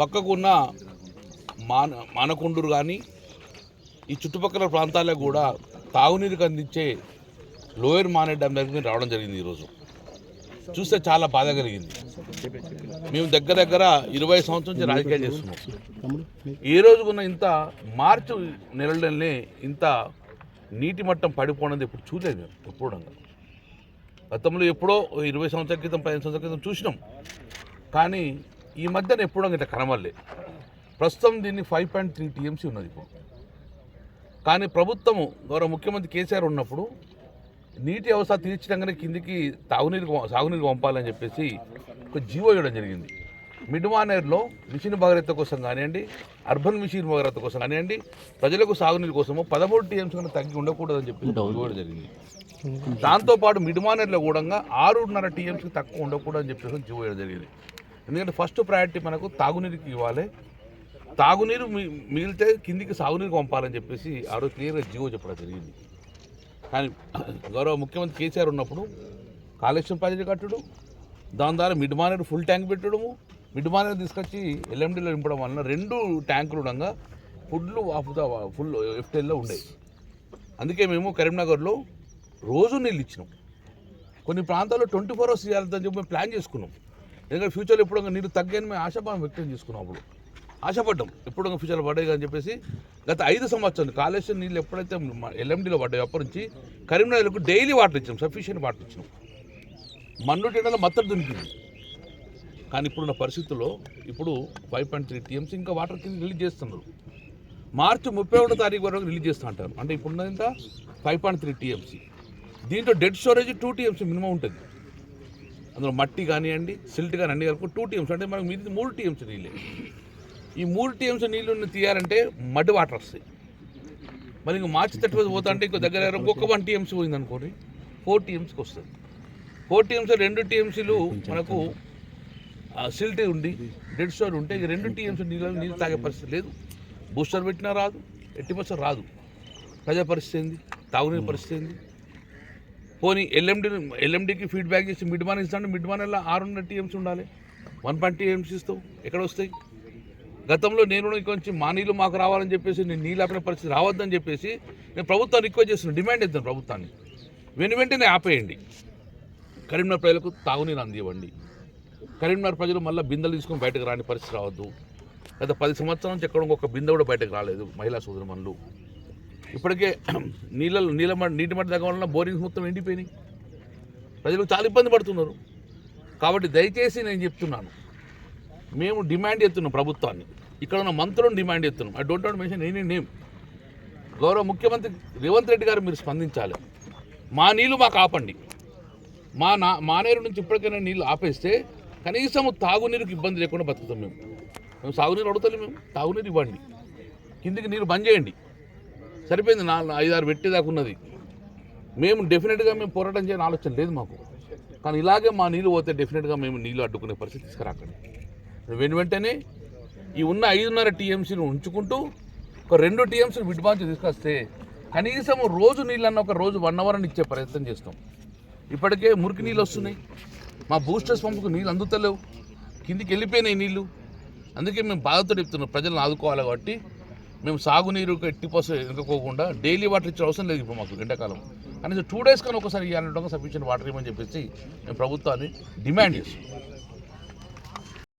పక్కకు ఉన్న మాన మానకొండూరు కానీ ఈ చుట్టుపక్కల ప్రాంతాలకు కూడా తాగునీరుకు అందించే లోయర్ మానే డ్యామ్ దగ్గర రావడం జరిగింది ఈరోజు. చూస్తే చాలా బాధ కలిగింది. మేము దగ్గర దగ్గర ఇరవై సంవత్సరం నుంచి రాజకీయాలు చేస్తున్నాం. ఈ రోజుకున్న ఇంత మార్చి నెలలోనే ఇంత నీటి మట్టం పడిపోవడం ఇప్పుడు చూడలేదు మేము ఎప్పుడు గతంలో ఎప్పుడో ఇరవై సంవత్సరాల క్రితం పదిహేను సంవత్సరాల క్రితం చూసినాం. కానీ ఈ మధ్యన ఎప్పుడో ఇట్లా కనమల్లే ప్రస్తుతం దీన్ని ఫైవ్ పాయింట్ త్రీ టీఎంసీ ఉన్నది ఇప్పుడు. కానీ ప్రభుత్వము గౌరవ ముఖ్యమంత్రి కేసీఆర్ ఉన్నప్పుడు నీటి అవసరం తీర్చడంగానే కిందికి తాగునీరు సాగునీరు పంపాలని చెప్పేసి ఒక జీవో ఇవ్వడం జరిగింది. మిడ్ మానేర్లో మిషన్ భగీరథ కోసం కానివ్వండి అర్బన్ మిషన్ భగీరథ కోసం కానివ్వండి ప్రజలకు సాగునీరు కోసము పదమూడు టీఎంసీ కన్నా తగ్గి ఉండకూడదని చెప్పి ఇవ్వడం జరిగింది. దాంతోపాటు మిడ్ మానేర్లో కూడా ఆరున్నర టీఎంసీకి తక్కువ ఉండకూడదని చెప్పేసి జీవో ఇవ్వడం జరిగింది. ఎందుకంటే ఫస్ట్ ప్రయారిటీ మనకు తాగునీరుకి ఇవ్వాలి. తాగునీరు మిగిలితే కిందికి సాగునీరు పంపాలని చెప్పేసి ఆ రోజు క్లియర్గా జీవో చెప్పడం జరిగింది. కానీ గౌరవ ముఖ్యమంత్రి కేసీఆర్ ఉన్నప్పుడు కాళేశ్వరం ప్రాజెక్టు కట్టడం దాని ద్వారా మిడ్ మానేరు ఫుల్ ట్యాంక్ పెట్టడము మిడ్ మానేరు తీసుకొచ్చి ఎల్ఎండిలో నింపడం వలన రెండు ట్యాంకులు ఉండగా ఫుడ్లు ఆపుతా ఫుల్ ఎఫ్టెల్లో ఉండేవి అందుకే మేము కరీంనగర్లో రోజు నీళ్ళు ఇచ్చినాం. కొన్ని ప్రాంతాల్లో ట్వంటీ ఫోర్ అవర్స్ చేయాలని చెప్పి మేము ప్లాన్ చేసుకున్నాం. ఎందుకంటే ఫ్యూచర్లో ఎప్పుడు నీరు తగ్గని మేము ఆశాభావం వ్యక్తం చేసుకున్నాం అప్పుడు. ఆశపడ్డాం. ఎప్పుడు ఫ్యూచర్లో పడ్డాయి అని చెప్పేసి గత ఐదు సంవత్సరాలు కాళేశ్వరం నీళ్ళు ఎప్పుడైతే ఎల్ఎండిలో పడ్డాయి అప్పటి నుంచి కరీంనగర్కు డైలీ వాటర్ ఇచ్చాం. సఫిషియెంట్ వాటర్ ఇచ్చినాం. మన్నుటి ఎండలో మత్తడి దునికింది కానీ ఇప్పుడున్న పరిస్థితుల్లో ఇప్పుడు ఫైవ్ పాయింట్ త్రీ టీఎంసీ ఇంకా వాటర్ కింద రిలీజ్ చేస్తున్నారు. మార్చి ముప్పై ఒకటో తారీఖు వరకు రిలీజ్ చేస్తూ అంటారు. అంటే ఇప్పుడున్నది ఎంత? ఫైవ్ పాయింట్ త్రీ టీఎంసీ దీంట్లో dead storage two TMC minimum ఉంటుంది. అందులో మట్టి కానివ్వండి సిల్ట్ కానీ అన్ని కలుపు టూ టీమ్స్ అంటే మనకు మీది మూడు టీమ్స్ నీళ్ళే. ఈ మూడు టీమ్స్ నీళ్ళు తీయాలంటే మడ్ వాటర్ వస్తాయి. మరి ఇంక మార్చి థర్టీ ఫస్ట్ పోతా అంటే ఇంకో దగ్గర దగ్గర వన్ టీఎంసీ పోయింది అనుకోండి ఫోర్ టీఎంసీకి వస్తుంది. ఫోర్ టీఎంసీ రెండు టీఎంసీలు మనకు సిల్ట్ ఉండి డెడ్ స్టోర్ ఉంటే ఇక రెండు టీఎంసీ నీళ్ళు నీళ్ళు తాగే పరిస్థితి లేదు. బూస్టర్ పెట్టినా రాదు ఎట్టి బస్సు రాదు. ప్రజా పరిస్థితి ఏంది? తాగునీరు పరిస్థితి ఏంది? పోనీ ఎల్ఎండి ఎల్ఎండికి ఫీడ్బ్యాక్ చేసి మిడ్ మాన్ ఇస్తాను మిడ్ మానేలా ఆరున్నర టీఎంసీ ఉండాలి? వన్ పాయింట్ టీఎంసీ ఇస్తావు ఎక్కడ వస్తాయి? గతంలో నేను కూడా కొంచెం మా నీళ్ళు మాకు రావాలని చెప్పేసి నేను నీళ్ళు ఆపిన పరిస్థితి రావద్దని చెప్పేసి నేను ప్రభుత్వాన్ని రిక్వెస్ట్ చేస్తున్నాను డిమాండ్ ఇద్దాను ప్రభుత్వాన్ని. వెను వెంటనే ఆపేయండి. కరీంనగర్ ప్రజలకు తాగునీరు అందివ్వండి. కరీంనగర్ ప్రజలు మళ్ళీ బిందెలు తీసుకొని బయటకు రాని పరిస్థితి రావద్దు. గత పది సంవత్సరాల నుంచి ఎక్కడ ఒక బిందె కూడా బయటకు రాలేదు మహిళా సోదరుమణులు. ఇప్పటికే నీళ్ళ నీళ్ళ మట్టి నీటి మట్టి తగ్గ వలన బోరింగ్స్ మొత్తం ఎండిపోయినాయి. ప్రజలు చాలా ఇబ్బంది పడుతున్నారు. కాబట్టి దయచేసి నేను చెప్తున్నాను. మేము డిమాండ్ చేస్తున్నాం ప్రభుత్వాన్ని. ఇక్కడ ఉన్న మంత్రులను డిమాండ్ చేస్తున్నాం. I don't want mention any name. గౌరవ ముఖ్యమంత్రి రేవంత్ రెడ్డి గారు మీరు స్పందించాలి. మా నీళ్ళు మాకు ఆపండి. మా నా మానేరు నుంచి ఇప్పటికైనా నీళ్ళు ఆపేస్తే కనీసం తాగునీరుకి ఇబ్బంది లేకుండా బతుకుతాం మేము. మేము సాగునీరు అడుగుతాం మేము. తాగునీరు ఇవ్వండి. కిందికి నీరు బంద్ చేయండి. సరిపోయింది. నాలుగు ఐదారు పెట్టేదాకా ఉన్నది మేము డెఫినెట్గా మేము పోరాటం చేయని ఆలోచన లేదు మాకు. కానీ ఇలాగే మా నీళ్ళు పోతే డెఫినెట్గా మేము నీళ్ళు అడ్డుకునే పరిస్థితి తీసుకురాకండి. వెను వెంటనే ఈ ఉన్న ఐదున్నర టీఎంసీని ఉంచుకుంటూ ఒక రెండు టీఎంసీని విడ్బాంచి తీసుకొస్తే కనీసం రోజు నీళ్ళన్న ఒక రోజు వన్ అవర్ అని ఇచ్చే ప్రయత్నం చేస్తాం. ఇప్పటికే మురికి నీళ్ళు వస్తున్నాయి. మా బూస్టర్స్ పంపుకు నీళ్ళు అందుతలేవు. కిందికి వెళ్ళిపోయినాయి నీళ్ళు. అందుకే మేము బాధతో చెప్తున్నాం. ప్రజలను ఆదుకోవాలి కాబట్టి మేము సాగునీరు ఎట్టి పసు ఎదుర్కోకుండా డైలీ వాటర్ ఇచ్చే అవసరం లేదు ఇప్పుడు మాకు ఎండాకాలం. అనేది టూ డేస్ కానీ ఒకసారి ఇవ్వాలంటే సఫిషియెంట్ వాటర్ ఇవ్వమని చెప్పేసి మేము ప్రభుత్వాన్ని డిమాండ్ చేస్తాం